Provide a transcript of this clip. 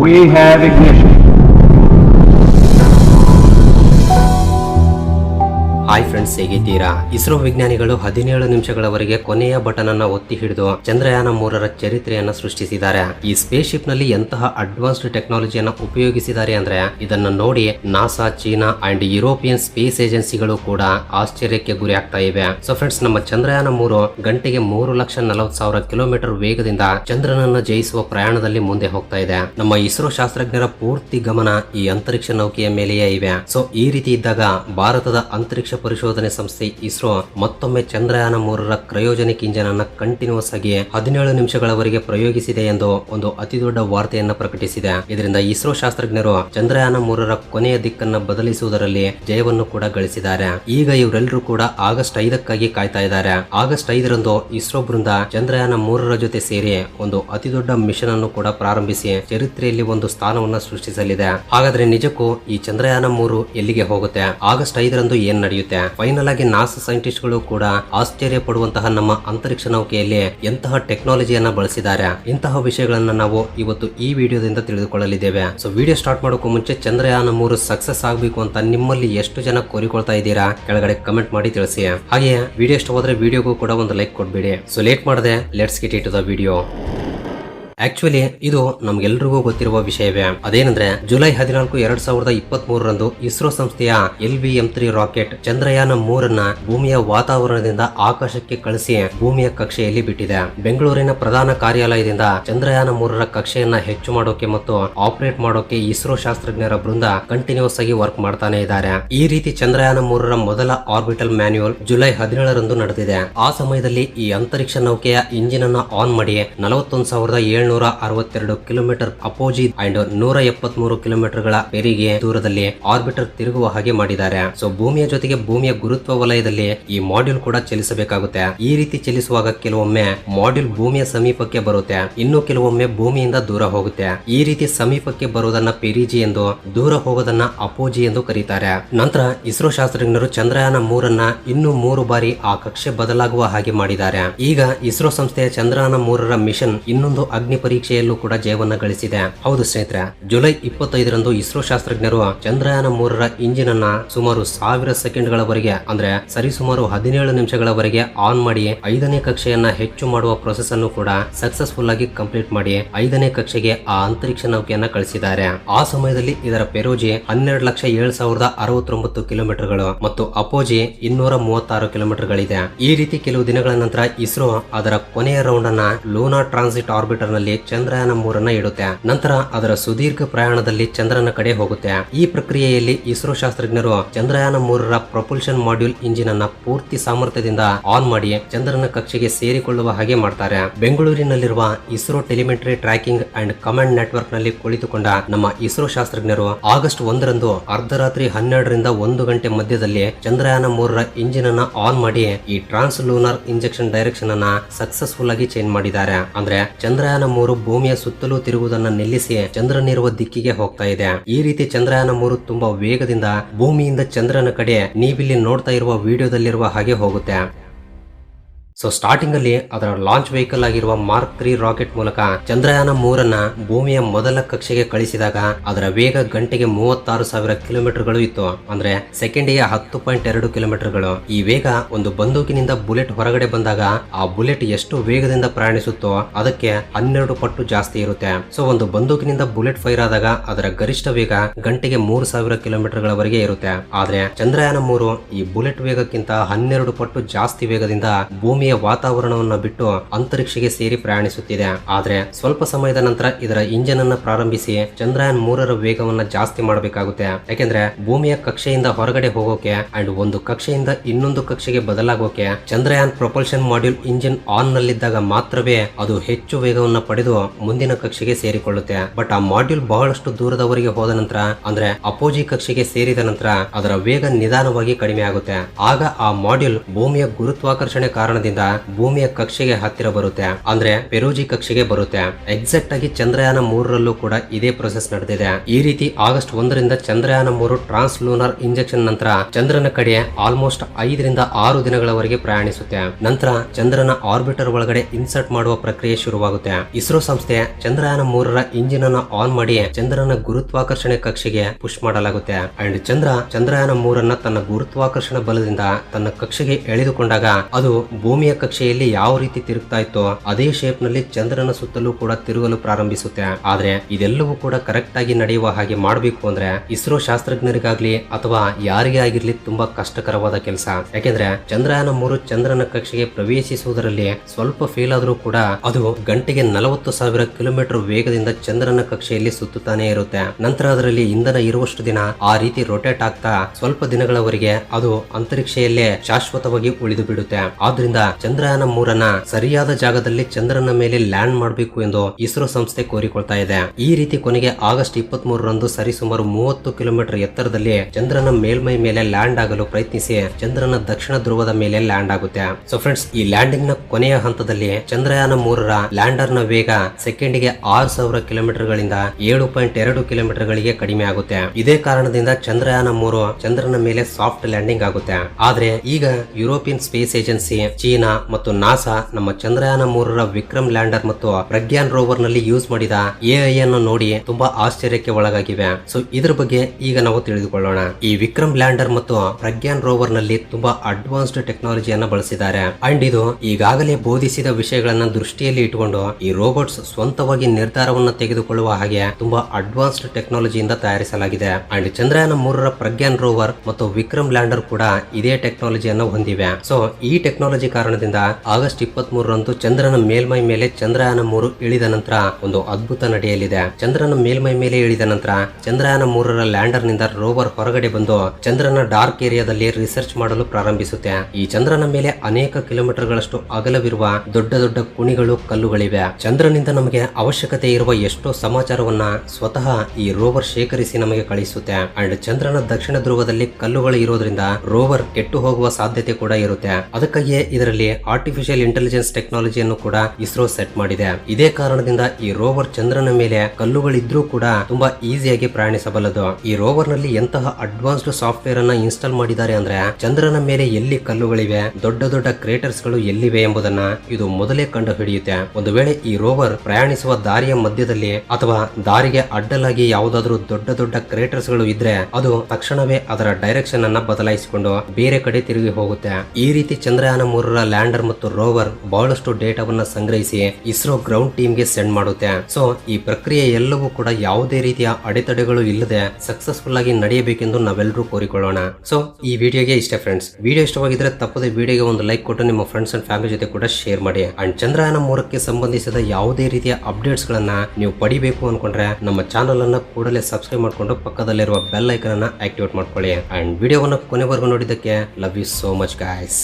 We have ignition. Hi friends ಹೇಗಿದ್ದೀರಾ? ಇಸ್ರೋ ವಿಜ್ಞಾನಿಗಳು ಹದಿನೇಳು ನಿಮಿಷಗಳವರೆಗೆ ಕೊನೆಯ ಬಟನ್ ಅನ್ನ ಒತ್ತಿ ಹಿಡಿದು ಚಂದ್ರಯಾನ ಮೂರರ ಚರಿತ್ರೆಯನ್ನ ಸೃಷ್ಟಿಸಿದ್ದಾರೆ. ಈ ಸ್ಪೇಸ್ ಶಿಪ್ನಲ್ಲಿ ಎಂತಹ ಅಡ್ವಾನ್ಸ್ಡ್ ಟೆಕ್ನಾಲಜಿಯನ್ನು ಉಪಯೋಗಿಸಿದ್ದಾರೆ ಅಂದ್ರೆ ಇದನ್ನ ನೋಡಿ NASA China and European space ಏಜೆನ್ಸಿಗಳು ಕೂಡ ಆಶ್ಚರ್ಯಕ್ಕೆ ಗುರಿ ಆಗ್ತಾ ಇವೆ. ಸೊ ಫ್ರೆಂಡ್ಸ್ ನಮ್ಮ ಚಂದ್ರಯಾನ ಮೂರು ಗಂಟೆಗೆ ಮೂರು ಲಕ್ಷ ನಲವತ್ತು ಸಾವಿರ ಕಿಲೋಮೀಟರ್ ವೇಗದಿಂದ ಚಂದ್ರನನ್ನ ಜಯಿಸುವ ಪ್ರಯಾಣದಲ್ಲಿ ಮುಂದೆ ಹೋಗ್ತಾ ಇದೆ. ನಮ್ಮ ಇಸ್ರೋ ಶಾಸ್ತ್ರಜ್ಞರ ಪೂರ್ತಿ ಗಮನ ಈ ಅಂತರಿಕ್ಷ ನೌಕೆಯ ಮೇಲೆಯೇ ಇವೆ. ಸೊ ಈ ರೀತಿ ಇದ್ದಾಗ ಭಾರತದ ಅಂತರಿಕ್ಷ ಪರಿಶೋಧನೆ ಸಂಸ್ಥೆ ಇಸ್ರೋ ಮತ್ತೊಮ್ಮೆ ಚಂದ್ರಯಾನ ಮೂರರ ಕ್ರಯೋಜನಿಕ್ ಇಂಜನ್ ಅನ್ನ ಕಂಟಿನ್ಯೂಸ್ ಆಗಿ ಹದಿನೇಳು ನಿಮಿಷಗಳವರೆಗೆ ಪ್ರಯೋಗಿಸಿದೆ ಎಂದು ಒಂದು ಅತಿ ದೊಡ್ಡ ವಾರ್ತೆಯನ್ನ ಪ್ರಕಟಿಸಿದೆ. ಇದರಿಂದ ಇಸ್ರೋ ಶಾಸ್ತ್ರಜ್ಞರು ಚಂದ್ರಯಾನ ಮೂರರ ಕೊನೆಯ ದಿಕ್ಕನ್ನ ಬದಲಿಸುವುದರಲ್ಲಿ ಜಯವನ್ನು ಕೂಡ ಗಳಿಸಿದ್ದಾರೆ. ಈಗ ಇವರೆಲ್ಲರೂ ಕೂಡ ಆಗಸ್ಟ್ ಐದಕ್ಕಾಗಿ ಕಾಯ್ತಾ ಇದ್ದಾರೆ. ಆಗಸ್ಟ್ ಐದರಂದು ಇಸ್ರೋ ಬೃಂದ ಚಂದ್ರಯಾನ ಮೂರರ ಜೊತೆ ಸೇರಿ ಒಂದು ಅತಿ ದೊಡ್ಡ ಮಿಷನ್ ಅನ್ನು ಕೂಡ ಪ್ರಾರಂಭಿಸಿ ಚರಿತ್ರೆಯಲ್ಲಿ ಒಂದು ಸ್ಥಾನವನ್ನ ಸೃಷ್ಟಿಸಲಿದೆ. ಹಾಗಾದ್ರೆ ನಿಜಕ್ಕೂ ಈ ಚಂದ್ರಯಾನ ಮೂರು ಎಲ್ಲಿಗೆ ಹೋಗುತ್ತೆ? ಆಗಸ್ಟ್ ಐದರಂದು ಏನ್ ನಡೆಯುತ್ತೆ? ಫೈನಲ್ ಆಗಿ ನಾಸಾ ಸೈಂಟಿಸ್ಟ್ಗಳು ಕೂಡ ಆಶ್ಚರ್ಯ ಪಡುವಂತಹ ನಮ್ಮ ಅಂತರಿಕ್ಷ ನೌಕೆಯಲ್ಲಿ ಎಂತಹ ಟೆಕ್ನಾಲಜಿಯನ್ನ ಬಳಸಿದ್ದಾರೆ. ಇಂತಹ ವಿಷಯಗಳನ್ನ ನಾವು ಇವತ್ತು ಈ ವಿಡಿಯೋದಿಂದ ತಿಳಿದುಕೊಳ್ಳಲಿದ್ದೇವೆ. ಸೊ ವಿಡಿಯೋ ಸ್ಟಾರ್ಟ್ ಮಾಡೋಕ್ಕೂ ಮುಂಚೆ ಚಂದ್ರಯಾನ ಮೂರು ಸಕ್ಸಸ್ ಆಗಬೇಕು ಅಂತ ನಿಮ್ಮಲ್ಲಿ ಎಷ್ಟು ಜನ ಕೋರಿಕೊಳ್ತಾ ಇದ್ದೀರಾ? ಕೆಳಗಡೆ ಕಮೆಂಟ್ ಮಾಡಿ ತಿಳಿಸಿ. ಹಾಗೆ ವಿಡಿಯೋ ಇಷ್ಟ ಹೋದ್ರೆ ವಿಡಿಯೋಗೂ ಕೂಡ ಒಂದು ಲೈಕ್ ಕೊಡ್ಬೇಡಿ. ಸೊ ಲೇಟ್ ಮಾಡದೆ let's get it the video actually ಇದು ನಮ್ಗೆಲ್ರಿಗೂ ಗೊತ್ತಿರುವ ವಿಷಯವೇ. ಅದೇನಂದ್ರೆ, ಜುಲೈ ಹದಿನಾಲ್ಕು ಎರಡ್ ಸಾವಿರದ ಇಸ್ರೋ ಸಂಸ್ಥೆಯ ಎಲ್ ತ್ರೀ ರಾಕೆಟ್ ಚಂದ್ರಯಾನ ಮೂರನ್ನ ಭೂಮಿಯ ವಾತಾವರಣದಿಂದ ಆಕಾಶಕ್ಕೆ ಕಳಿಸಿ ಭೂಮಿಯ ಕಕ್ಷೆಯಲ್ಲಿ ಬಿಟ್ಟಿದೆ. ಬೆಂಗಳೂರಿನ ಪ್ರಧಾನ ಕಾರ್ಯಾಲಯದಿಂದ ಚಂದ್ರಯಾನ ಮೂರರ ಕಕ್ಷೆಯನ್ನ ಹೆಚ್ಚು ಮಾಡೋಕೆ ಮತ್ತು ಆಪರೇಟ್ ಮಾಡೋಕೆ ಇಸ್ರೋ ಶಾಸ್ತ್ರಜ್ಞರ ಬೃಂದ ಕಂಟಿನ್ಯೂಸ್ ಆಗಿ ವರ್ಕ್ ಮಾಡ್ತಾನೆ ಇದ್ದಾರೆ. ಈ ರೀತಿ ಚಂದ್ರಯಾನ ಮೂರರ ಮೊದಲ ಆರ್ಬಿಟಲ್ ಮ್ಯಾನ್ಯುಯಲ್ ಜುಲೈ ಹದಿನೇಳರಂದು ನಡೆದಿದೆ. ಆ ಸಮಯದಲ್ಲಿ ಈ ಅಂತರಿಕ್ಷ ನೌಕೆಯ ಇಂಜಿನ್ ಅನ್ನ ಆನ್ ಮಾಡಿ ನಲವತ್ತೊಂದು ಸಾವಿರದ ಏಳ್ನೂರ ಅರವತ್ತೆರಡು ಕಿಲೋಮೀಟರ್ ಅಪೋಜಿ ಅಂಡ್ ನೂರ ಎಪ್ಪತ್ಮೂರು ಕಿಲೋಮೀಟರ್ಗಳ ಪೆರಿಗೆ ದೂರದಲ್ಲಿ ಆರ್ಬಿಟರ್ ತಿರುಗುವ ಹಾಗೆ ಮಾಡಿದ್ದಾರೆ. ಸೊ, ಭೂಮಿಯ ಜೊತೆಗೆ ಭೂಮಿಯ ಗುರುತ್ವ ವಲಯದಲ್ಲಿ ಈ ಮಾಡ್ಯೂಲ್ ಕೂಡ ಚಲಿಸಬೇಕಾಗುತ್ತೆ. ಈ ರೀತಿ ಚಲಿಸುವಾಗ ಕೆಲವೊಮ್ಮೆ ಮಾಡ್ಯೂಲ್ ಭೂಮಿಯ ಸಮೀಪಕ್ಕೆ ಬರುತ್ತೆ. ಇನ್ನು ಕೆಲವೊಮ್ಮೆ ಭೂಮಿಯಿಂದ ದೂರ ಹೋಗುತ್ತೆ. ಈ ರೀತಿ ಸಮೀಪಕ್ಕೆ ಬರುವುದನ್ನ ಪೆರಿಜಿ ಎಂದು, ದೂರ ಹೋಗೋದನ್ನ ಅಪೋಜಿ ಎಂದು ಕರೀತಾರೆ. ನಂತರ ಇಸ್ರೋ ಶಾಸ್ತ್ರಜ್ಞರು ಚಂದ್ರಯಾನ ಮೂರನ್ನ ಇನ್ನು ಮೂರು ಬಾರಿ ಆ ಕಕ್ಷೆ ಬದಲಾಗುವ ಹಾಗೆ ಮಾಡಿದ್ದಾರೆ. ಈಗ ಇಸ್ರೋ ಸಂಸ್ಥೆಯ ಚಂದ್ರಯಾನ ಮೂರರ ಮಿಷನ್ ಇನ್ನೊಂದು ಅಗ್ನಿ ಪರೀಕ್ಷೆಯಲ್ಲೂ ಕೂಡ ಜಯವನ್ನ ಗಳಿಸಿದೆ. ಹೌದು ಸ್ನೇಹಿತರೆ, ಜುಲೈ ಇಪ್ಪತ್ತೈದರಂದು ಇಸ್ರೋ ಶಾಸ್ತ್ರಜ್ಞರು ಚಂದ್ರಯಾನ ಮೂರರ ಇಂಜಿನ್ ಅನ್ನ ಸುಮಾರು ಸಾವಿರ ಸೆಕೆಂಡ್ಗಳವರೆಗೆ, ಅಂದ್ರೆ ಸರಿಸುಮಾರು ಹದಿನೇಳು ನಿಮಿಷಗಳವರೆಗೆ ಆನ್ ಮಾಡಿ ಐದನೇ ಕಕ್ಷೆಯನ್ನ ಹೆಚ್ಚು ಮಾಡುವ ಪ್ರೊಸೆಸ್ ಅನ್ನು ಕೂಡ ಸಕ್ಸಸ್ಫುಲ್ ಆಗಿ ಕಂಪ್ಲೀಟ್ ಮಾಡಿ ಐದನೇ ಕಕ್ಷೆಗೆ ಆ ಅಂತರಿಕ್ಷ ನೌಕೆಯನ್ನ ಕಳಿಸಿದ್ದಾರೆ. ಆ ಸಮಯದಲ್ಲಿ ಇದರ ಪೆರೋಜಿ ಹನ್ನೆರಡು ಲಕ್ಷ ಏಳು ಸಾವಿರದ ಅರವತ್ತೊಂಬತ್ತು ಕಿಲೋಮೀಟರ್ಗಳು ಮತ್ತು ಅಪೋಜಿ ಇನ್ನೂರ ಮೂವತ್ತಾರು ಕಿಲೋಮೀಟರ್ಗಳಿದೆ. ಈ ರೀತಿ ಕೆಲವು ದಿನಗಳ ನಂತರ ಇಸ್ರೋ ಅದರ ಕೊನೆಯ ರೌಂಡ್ ಅನ್ನ ಲೂನಾ ಟ್ರಾನ್ಸಿಟ್ ಆರ್ಬಿಟರ್ ನಲ್ಲಿ ಚಂದ್ರಯಾನ ಮೂರನ್ನ ಇಡುತ್ತೆ. ನಂತರ ಅದರ ಸುದೀರ್ಘ ಪ್ರಯಾಣದಲ್ಲಿ ಚಂದ್ರನ ಕಡೆ ಹೋಗುತ್ತೆ. ಈ ಪ್ರಕ್ರಿಯೆಯಲ್ಲಿ ಇಸ್ರೋ ಶಾಸ್ತ್ರಜ್ಞರು ಚಂದ್ರಯಾನ ಮೂರರ ಪ್ರೊಪಲ್ಷನ್ ಮಾಡ್ಯೂಲ್ ಇಂಜಿನ್ ಅನ್ನ ಪೂರ್ತಿ ಸಾಮರ್ಥ್ಯದಿಂದ ಆನ್ ಮಾಡಿ ಚಂದ್ರನ ಕಕ್ಷೆಗೆ ಸೇರಿಕೊಳ್ಳುವ ಹಾಗೆ ಮಾಡ್ತಾರೆ. ಬೆಂಗಳೂರಿನಲ್ಲಿರುವ ISRO telemetry tracking and command ನೆಟ್ವರ್ಕ್ನಲ್ಲಿ ಕುಳಿತುಕೊಂಡ ನಮ್ಮ ಇಸ್ರೋ ಶಾಸ್ತ್ರಜ್ಞರು ಆಗಸ್ಟ್ ಒಂದರಂದು ಅರ್ಧರಾತ್ರಿ ಹನ್ನೆರಡರಿಂದ ಒಂದು ಗಂಟೆ ಮಧ್ಯದಲ್ಲಿ ಚಂದ್ರಯಾನ ಮೂರರ ಇಂಜಿನ್ ಅನ್ನ ಆನ್ ಮಾಡಿ ಈ ಟ್ರಾನ್ಸ್ ಲೂನರ್ ಇಂಜೆಕ್ಷನ್ ಡೈರೆಕ್ಷನ್ ಅನ್ನ ಸಕ್ಸಸ್ಫುಲ್ ಆಗಿ ಚೇಂಜ್ ಮಾಡಿದ್ದಾರೆ. ಅಂದ್ರೆ ಚಂದ್ರಯಾನ ಮೂರು ಭೂಮಿಯ ಸುತ್ತಲೂ ತಿರುಗುವುದನ್ನ ನಿಲ್ಲಿಸಿ ಚಂದ್ರನಿರುವ ದಿಕ್ಕಿಗೆ ಹೋಗ್ತಾ ಇದೆ. ಈ ರೀತಿ ಚಂದ್ರಯಾನ ಮೂರು ತುಂಬಾ ವೇಗದಿಂದ ಭೂಮಿಯಿಂದ ಚಂದ್ರನ ಕಡೆ ನೀವಿಲ್ಲಿ ನೋಡ್ತಾ ಇರುವ ವಿಡಿಯೋದಲ್ಲಿರುವ ಹಾಗೆ ಹೋಗುತ್ತೆ. ಸೊ ಸ್ಟಾರ್ಟಿಂಗ್ ಅಲ್ಲಿ ಅದರ ಲಾಂಚ್ ವೆಹಿಕಲ್ ಆಗಿರುವ ಮಾರ್ಕ್ ತ್ರೀ ರಾಕೆಟ್ ಮೂಲಕ ಚಂದ್ರಯಾನ ಮೂರನ್ನ ಭೂಮಿಯ ಮೊದಲ ಕಕ್ಷೆಗೆ ಕಳಿಸಿದಾಗ ಅದರ ವೇಗ ಗಂಟೆಗೆ ಮೂವತ್ತಾರು ಸಾವಿರ ಕಿಲೋಮೀಟರ್ಗಳು ಇತ್ತು. ಅಂದ್ರೆ ಸೆಕೆಂಡಿಗೆ ಹತ್ತು ಪಾಯಿಂಟ್ ಎರಡು ಕಿಲೋಮೀಟರ್ಗಳು. ಈ ವೇಗ ಒಂದು ಬಂದೂಕಿನಿಂದ ಬುಲೆಟ್ ಹೊರಗಡೆ ಬಂದಾಗ ಆ ಬುಲೆಟ್ ಎಷ್ಟು ವೇಗದಿಂದ ಪ್ರಯಾಣಿಸುತ್ತೋ ಅದಕ್ಕೆ ಹನ್ನೆರಡು ಪಟ್ಟು ಜಾಸ್ತಿ ಇರುತ್ತೆ. ಸೊ ಒಂದು ಬಂದೂಕಿನಿಂದ ಬುಲೆಟ್ ಫೈರ್ ಆದಾಗ ಅದರ ಗರಿಷ್ಠ ವೇಗ ಗಂಟೆಗೆ ಮೂರು ಸಾವಿರ ಕಿಲೋಮೀಟರ್ಗಳವರೆಗೆ ಇರುತ್ತೆ. ಆದ್ರೆ ಚಂದ್ರಯಾನ ಮೂರು ಈ ಬುಲೆಟ್ ವೇಗಕ್ಕಿಂತ ಹನ್ನೆರಡು ಪಟ್ಟು ಜಾಸ್ತಿ ವೇಗದಿಂದ ಭೂಮಿಯ ವಾತಾವರಣವನ್ನ ಬಿಟ್ಟು ಅಂತರಿಕ್ಷಕ್ಕೆ ಸೇರಿ ಪ್ರಯಾಣಿಸುತ್ತಿದೆ. ಆದ್ರೆ ಸ್ವಲ್ಪ ಸಮಯದ ನಂತರ ಇದರ ಇಂಜಿನ್ ಅನ್ನ ಪ್ರಾರಂಭಿಸಿ ಚಂದ್ರಯಾನ್ ಮೂರರ ವೇಗವನ್ನ ಜಾಸ್ತಿ ಮಾಡಬೇಕಾಗುತ್ತೆ. ಯಾಕೆಂದ್ರೆ ಭೂಮಿಯ ಕಕ್ಷೆಯಿಂದ ಹೊರಗಡೆ ಹೋಗೋಕೆ ಅಂಡ್ ಒಂದು ಕಕ್ಷೆಯಿಂದ ಇನ್ನೊಂದು ಕಕ್ಷೆಗೆ ಬದಲಾಗೋಕೆ Chandrayaan propulsion module engine on ನಲ್ಲಿದ್ದಾಗ ಮಾತ್ರವೇ ಅದು ಹೆಚ್ಚು ವೇಗವನ್ನ ಪಡೆದು ಮುಂದಿನ ಕಕ್ಷೆಗೆ ಸೇರಿಕೊಳ್ಳುತ್ತೆ. ಬಟ್ ಆ ಮಾಡ್ಯೂಲ್ ಬಹಳಷ್ಟು ದೂರದವರೆಗೆ ಹೋದ ನಂತರ, ಅಂದ್ರೆ ಅಪೋಜಿ ಕಕ್ಷೆಗೆ ಸೇರಿದ ನಂತರ ಅದರ ವೇಗ ನಿಧಾನವಾಗಿ ಕಡಿಮೆ ಆಗುತ್ತೆ. ಆಗ ಆ ಮಾಡ್ಯೂಲ್ ಭೂಮಿಯ ಗುರುತ್ವಾಕರ್ಷಣೆ ಕಾರಣದಿಂದ ಭೂಮಿಯ ಕಕ್ಷೆಗೆ ಹತ್ತಿರ ಬರುತ್ತೆ. ಅಂದ್ರೆ ಪೆರೋಜಿ ಕಕ್ಷೆಗೆ ಬರುತ್ತೆ. ಎಕ್ಸಾಕ್ಟ್ ಆಗಿ ಚಂದ್ರಯಾನ ಮೂರರಲ್ಲೂ ಕೂಡ ಇದೇ ಪ್ರೊಸೆಸ್ ನಡೆದಿದೆ. ಈ ರೀತಿ ಆಗಸ್ಟ್ ಒಂದರಿಂದ ಚಂದ್ರಯಾನ ಮೂರು ಟ್ರಾನ್ಸ್ ಲೂನರ್ ಇಂಜೆಕ್ಷನ್ ನಂತರ ಚಂದ್ರನ ಕಡೆ ಆಲ್ಮೋಸ್ಟ್ ಐದರಿಂದ ಆರು ದಿನಗಳವರೆಗೆ ಪ್ರಯಾಣಿಸುತ್ತೆ. ನಂತರ ಚಂದ್ರನ ಆರ್ಬಿಟರ್ ಒಳಗಡೆ ಇನ್ಸರ್ಟ್ ಮಾಡುವ ಪ್ರಕ್ರಿಯೆ ಶುರುವಾಗುತ್ತೆ. ಇಸ್ರೋ ಸಂಸ್ಥೆ ಚಂದ್ರಯಾನ ಮೂರರ ಇಂಜಿನ್ ಅನ್ನ ಆನ್ ಮಾಡಿ ಚಂದ್ರನ ಗುರುತ್ವಾಕರ್ಷಣೆ ಕಕ್ಷೆಗೆ ಪುಷ್ ಮಾಡಲಾಗುತ್ತೆ. ಅಂಡ್ ಚಂದ್ರ ಚಂದ್ರಯಾನ ಮೂರನ್ನ ತನ್ನ ಗುರುತ್ವಾಕರ್ಷಣ ಬಲದಿಂದ ತನ್ನ ಕಕ್ಷೆಗೆ ಎಳೆದುಕೊಂಡಾಗ ಅದು ಭೂಮಿಯ ಕಕ್ಷೆಯಲ್ಲಿ ಯಾವ ರೀತಿ ತಿರುಗ್ತಾ ಇತ್ತೋ ಅದೇ ಶೇಪ್ನಲ್ಲಿ ಚಂದ್ರನ ಸುತ್ತಲೂ ಕೂಡ ತಿರುಗಲು ಪ್ರಾರಂಭಿಸುತ್ತೆ. ಆದ್ರೆ ಇದೆಲ್ಲವೂ ಕೂಡ ಕರೆಕ್ಟ್ ಆಗಿ ನಡೆಯುವ ಹಾಗೆ ಮಾಡಬೇಕು ಅಂದ್ರೆ ಇಸ್ರೋ ಶಾಸ್ತ್ರಜ್ಞರಿಗಾಗ್ಲಿ ಅಥವಾ ಯಾರಿಗೆ ಆಗಿರ್ಲಿ ತುಂಬಾ ಕಷ್ಟಕರವಾದ ಕೆಲಸ. ಯಾಕೆಂದ್ರೆ ಚಂದ್ರಯಾನ ಮೂರು ಚಂದ್ರನ ಕಕ್ಷೆಗೆ ಪ್ರವೇಶಿಸುವುದರಲ್ಲಿ ಸ್ವಲ್ಪ ಫೇಲ್ ಆದ್ರೂ ಕೂಡ ಅದು ಗಂಟೆಗೆ ನಲವತ್ತು ಸಾವಿರ ಕಿಲೋಮೀಟರ್ ವೇಗದಿಂದ ಚಂದ್ರನ ಕಕ್ಷೆಯಲ್ಲಿ ಸುತ್ತುತ್ತಾನೆ ಇರುತ್ತೆ. ನಂತರ ಅದರಲ್ಲಿ ಇಂಧನ ಇರುವಷ್ಟು ದಿನ ಆ ರೀತಿ ರೊಟೇಟ್ ಆಗ್ತಾ ಸ್ವಲ್ಪ ದಿನಗಳವರೆಗೆ ಅದು ಅಂತರಿಕ್ಷೆಯಲ್ಲೇ ಶಾಶ್ವತವಾಗಿ ಉಳಿದು ಬಿಡುತ್ತೆ. ಆದ್ರಿಂದ ಚಂದ್ರಯಾನ ಮೂರನ ಸರಿಯಾದ ಜಾಗದಲ್ಲಿ ಚಂದ್ರನ ಮೇಲೆ ಲ್ಯಾಂಡ್ ಮಾಡಬೇಕು ಎಂದು ಇಸ್ರೋ ಸಂಸ್ಥೆ ಕೋರಿಕೊಳ್ತಾ ಇದೆ. ಈ ರೀತಿ ಕೊನೆಗೆ ಆಗಸ್ಟ್ ಇಪ್ಪತ್ತ್ ಮೂರರಂದು ಸರಿಸುಮಾರು ಮೂವತ್ತು ಕಿಲೋಮೀಟರ್ ಎತ್ತರದಲ್ಲಿ ಚಂದ್ರನ ಮೇಲ್ಮೈ ಮೇಲೆ ಲ್ಯಾಂಡ್ ಆಗಲು ಪ್ರಯತ್ನಿಸಿ ಚಂದ್ರನ ದಕ್ಷಿಣ ಧ್ರುವದ ಮೇಲೆ ಲ್ಯಾಂಡ್ ಆಗುತ್ತೆ. ಸೊ ಫ್ರೆಂಡ್ಸ್ ಈ ಲ್ಯಾಂಡಿಂಗ್ನ ಕೊನೆಯ ಹಂತದಲ್ಲಿ ಚಂದ್ರಯಾನ ಮೂರರ ಲ್ಯಾಂಡರ್ನ ವೇಗ ಸೆಕೆಂಡಿಗೆ ಆರು ಸಾವಿರ ಕಿಲೋಮೀಟರ್ ಗಳಿಂದ ಏಳು ಪಾಯಿಂಟ್ ಎರಡು ಕಿಲೋಮೀಟರ್ ಗಳಿಗೆ ಕಡಿಮೆ ಆಗುತ್ತೆ. ಇದೇ ಕಾರಣದಿಂದ ಚಂದ್ರಯಾನ ಮೂರು ಚಂದ್ರನ ಮೇಲೆ ಸಾಫ್ಟ್ ಲ್ಯಾಂಡಿಂಗ್ ಆಗುತ್ತೆ. ಆದ್ರೆ ಈಗ ಯುರೋಪಿಯನ್ ಸ್ಪೇಸ್ ಏಜೆನ್ಸಿ, ಚೀನಾ ಮತ್ತು ನಾಸಾ ನಮ್ಮ ಚಂದ್ರಯಾನ ಮೂರರ ವಿಕ್ರಮ್ ಲ್ಯಾಂಡರ್ ಮತ್ತು ಪ್ರಜ್ಞಾನ್ ರೋವರ್ನಲ್ಲಿ ಯೂಸ್ ಮಾಡಿದ ಎಐ ಅನ್ನು ನೋಡಿ ತುಂಬಾ ಆಶ್ಚರ್ಯಕ್ಕೆ ಒಳಗಾಗಿವೆ. ಸೊ, ಇದ್ರ ಬಗ್ಗೆ ಈಗ ನಾವು ತಿಳಿದುಕೊಳ್ಳೋಣ. ಈ ವಿಕ್ರಮ್ ಲ್ಯಾಂಡರ್ ಮತ್ತು ಪ್ರಜ್ಞಾನ್ ರೋವರ್ನಲ್ಲಿ ತುಂಬಾ ಅಡ್ವಾನ್ಸ್ಡ್ ಟೆಕ್ನಾಲಜಿಯನ್ನು ಬಳಸಿದ್ದಾರೆ. ಅಂಡ್ ಇದು ಈಗಾಗಲೇ ಬೋಧಿಸಿದ ವಿಷಯಗಳನ್ನ ದೃಷ್ಟಿಯಲ್ಲಿ ಇಟ್ಟುಕೊಂಡು ಈ ರೋಬೋಟ್ಸ್ ಸ್ವಂತವಾಗಿ ನಿರ್ಧಾರವನ್ನು ತೆಗೆದುಕೊಳ್ಳುವ ಹಾಗೆ ತುಂಬಾ ಅಡ್ವಾನ್ಸ್ಡ್ ಟೆಕ್ನಾಲಜಿಯಿಂದ ತಯಾರಿಸಲಾಗಿದೆ. ಅಂಡ್ ಚಂದ್ರಯಾನ ಮೂರರ ಪ್ರಜ್ಞಾನ್ ರೋವರ್ ಮತ್ತು ವಿಕ್ರಮ್ ಲ್ಯಾಂಡರ್ ಕೂಡ ಇದೇ ಟೆಕ್ನಾಲಜಿಯನ್ನು ಹೊಂದಿವೆ. ಸೊ, ಈ ಟೆಕ್ನಾಲಜಿ ಕಾರಣದಿಂದ ಆಗಸ್ಟ್ ಇಪ್ಪತ್ತ್ ಮೂರರಂದು ಚಂದ್ರನ ಮೇಲ್ಮೈ ಮೇಲೆ ಚಂದ್ರಯಾನ ಮೂರು ಇಳಿದ ನಂತರ ಒಂದು ಅದ್ಭುತ ನಡೆಯಲಿದೆ. ಚಂದ್ರನ ಮೇಲ್ಮೈ ಮೇಲೆ ಇಳಿದ ನಂತರ ಚಂದ್ರಯಾನ ಮೂರರ ಲ್ಯಾಂಡರ್ನಿಂದ ರೋವರ್ ಹೊರಗಡೆ ಬಂದು ಚಂದ್ರನ ಡಾರ್ಕ್ ಏರಿಯಾದಲ್ಲಿ ರಿಸರ್ಚ್ ಮಾಡಲು ಪ್ರಾರಂಭಿಸುತ್ತೆ. ಈ ಚಂದ್ರನ ಮೇಲೆ ಅನೇಕ ಕಿಲೋಮೀಟರ್ ಗಳಷ್ಟು ಅಗಲವಿರುವ ದೊಡ್ಡ ದೊಡ್ಡ ಕುಣಿಗಳು, ಕಲ್ಲುಗಳಿವೆ. ಚಂದ್ರನಿಂದ ನಮಗೆ ಅವಶ್ಯಕತೆ ಇರುವ ಎಷ್ಟೋ ಸಮಾಚಾರವನ್ನ ಸ್ವತಃ ಈ ರೋವರ್ ಶೇಖರಿಸಿ ನಮಗೆ ಕಳಿಸುತ್ತೆ. ಅಂಡ್ ಚಂದ್ರನ ದಕ್ಷಿಣ ಧ್ರುವದಲ್ಲಿ ಕಲ್ಲುಗಳು ಇರೋದ್ರಿಂದ ರೋವರ್ ಕೆಟ್ಟು ಹೋಗುವ ಸಾಧ್ಯತೆ ಕೂಡ ಇರುತ್ತೆ. ಅದಕ್ಕಾಗಿಯೇ ಇದರಲ್ಲಿ ಆರ್ಟಿಫಿಷಿಯಲ್ ಇಂಟೆಲಿಜೆನ್ಸ್ ಟೆಕ್ನಾಲಜಿಯನ್ನು ಕೂಡ ಇಸ್ರೋ ಸೆಟ್ ಮಾಡಿದೆ. ಇದೇ ಕಾರಣದಿಂದ ಈ ರೋವರ್ ಚಂದ್ರನ ಮೇಲೆ ಕಲ್ಲುಗಳಿದ್ರೂ ಕೂಡ ತುಂಬಾ ಈಸಿಯಾಗಿ ಪ್ರಯಾಣಿಸಬಲ್ಲದು. ಈ ರೋವರ್ನಲ್ಲಿ ಎಂತಹ ಅಡ್ವಾನ್ಸ್ಡ್ ಸಾಫ್ಟ್ವೇರ್ ಅನ್ನ ಇನ್ಸ್ಟಾಲ್ ಮಾಡಿದ್ದಾರೆ ಅಂದ್ರೆ ಚಂದ್ರನ ಮೇಲೆ ಎಲ್ಲಿ ಕಲ್ಲುಗಳಿವೆ, ದೊಡ್ಡ ದೊಡ್ಡ ಕ್ರೇಟರ್ಸ್ಗಳು ಎಲ್ಲಿವೆ ಎಂಬುದನ್ನ ಇದು ಮೊದಲೇ ಕಂಡು ಹಿಡಿಯುತ್ತೆ. ಒಂದು ವೇಳೆ ಈ ರೋವರ್ ಪ್ರಯಾಣಿಸುವ ದಾರಿಯ ಮಧ್ಯದಲ್ಲಿ ಅಥವಾ ದಾರಿಗೆ ಅಡ್ಡಲಾಗಿ ಯಾವುದಾದ್ರೂ ದೊಡ್ಡ ದೊಡ್ಡ ಕ್ರೇಟರ್ಸ್ಗಳು ಇದ್ರೆ ಅದು ತಕ್ಷಣವೇ ಅದರ ಡೈರೆಕ್ಷನ್ ಅನ್ನ ಬದಲಾಯಿಸಿಕೊಂಡು ಬೇರೆ ಕಡೆ ತಿರುಗಿ ಹೋಗುತ್ತೆ. ಈ ರೀತಿ ಚಂದ್ರಯಾನ ಮೂರರ ಲ್ಯಾಂಡರ್ ಮತ್ತು ರೋವರ್ ಬಹಳಷ್ಟು ಡೇಟಾವನ್ನ ಸಂಗ್ರಹಿಸಿ ಇಸ್ರೋ ಗ್ರೌಂಡ್ ಟೀಮ್ಗೆ ಸೆಂಡ್ ಮಾಡುತ್ತೆ. ಸೊ, ಈ ಪ್ರಕ್ರಿಯೆ ಎಲ್ಲವೂ ಕೂಡ ಯಾವುದೇ ರೀತಿಯ ಅಡೆತಡೆಗಳು ಇಲ್ಲದೆ ಸಕ್ಸಸ್ಫುಲ್ ಆಗಿ ನಡೆಯಬೇಕೆಂದು ನಾವೆಲ್ಲರೂ ಕೋರಿಕೊಳ್ಳೋಣ. ಸೊ, ಈ ವಿಡಿಯೋಗೆ ಇಷ್ಟೇ ಫ್ರೆಂಡ್ಸ್ ವಿಡಿಯೋ ಇಷ್ಟವಾಗಿದ್ರೆ ತಪ್ಪದೆ ವಿಡಿಯೋಗೆ ಒಂದು ಲೈಕ್ ಕೊಟ್ಟು ನಿಮ್ಮ ಫ್ರೆಂಡ್ಸ್ ಅಂಡ್ ಫ್ಯಾಮಿಲಿ ಜೊತೆ ಕೂಡ ಶೇರ್ ಮಾಡಿ. ಅಂಡ್ ಚಂದ್ರಯಾನ ಮೂರಕ್ಕೆ ಸಂಬಂಧಿಸಿದ ಯಾವುದೇ ರೀತಿಯ ಅಪ್ಡೇಟ್ಸ್ ಗಳನ್ನ ನೀವು ಪಡಿಬೇಕು ಅನ್ಕೊಂಡ್ರೆ ನಮ್ಮ ಚಾನಲ್ ಅನ್ನ ಕೂಡಲೇ ಸಬ್ಸ್ಕ್ರೈಬ್ ಮಾಡ್ಕೊಂಡು ಪಕ್ಕದಲ್ಲಿರುವ ಬೆಲ್ ಐಕನ್ ಅನ್ನ ಆಕ್ಟಿವೇಟ್ ಮಾಡ್ಕೊಳ್ಳಿ. ಅಂಡ್ ವಿಡಿಯೋವನ್ನು ಕೊನೆವರೆಗೂ ನೋಡಿದ್ದಕ್ಕೆ love you so much guys